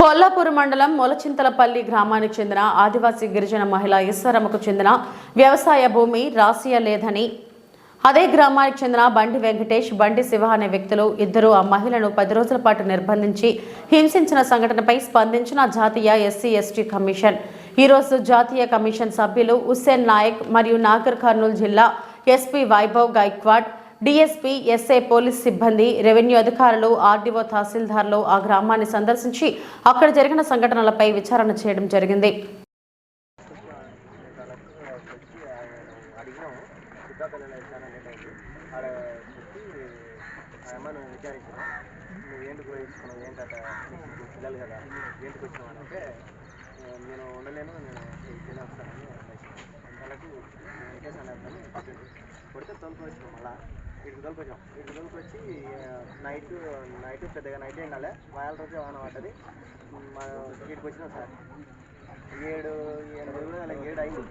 కొల్లాపూర్ మండలం మొలచింతలపల్లి గ్రామానికి చెందిన ఆదివాసీ గిరిజన మహిళ ఈశ్వరమ్మకు చెందిన వ్యవసాయ భూమి రాసియ లేదని. అదే గ్రామానికి చెందిన బండి వెంకటేష్ బండి శివ అనే వ్యక్తులు ఇద్దరు ఆ మహిళను పది రోజుల పాటు నిర్బంధించి హింసించిన సంఘటనపై స్పందించిన జాతీయ ఎస్సీ ఎస్టీ కమిషన్. ఈరోజు జాతీయ కమిషన్ సభ్యులు హుస్సేన్ నాయక్ మరియు నాగర్ కర్నూలు జిల్లా SP Vaibhav Gaikwad DSP SI police సిబ్బంది రెవెన్యూ అధికారులు ఆర్డీఓ తహసీల్దార్లు ఆ గ్రామాన్ని సందర్శించి అక్కడ జరిగిన సంఘటనలపై విచారణ చేయడం జరిగింది. పిల్లలు కదా ఏంటికి అంటే నేను ఉండలేను నేను ఇక్కడే వస్తానని కొడితే తోలుకు వచ్చినాం మళ్ళా ఇటు తోలుకు వచ్చాం. ఇటు వచ్చి నైట్ నైట్ పెద్దగా నైట్ ఏం కాలే. వాయాల రోజు వాన పడ్డది. మా ఇక్కడికి వచ్చినాం సార్. ఏడు ఏడు రోజులు అలా ఏడు అయింది.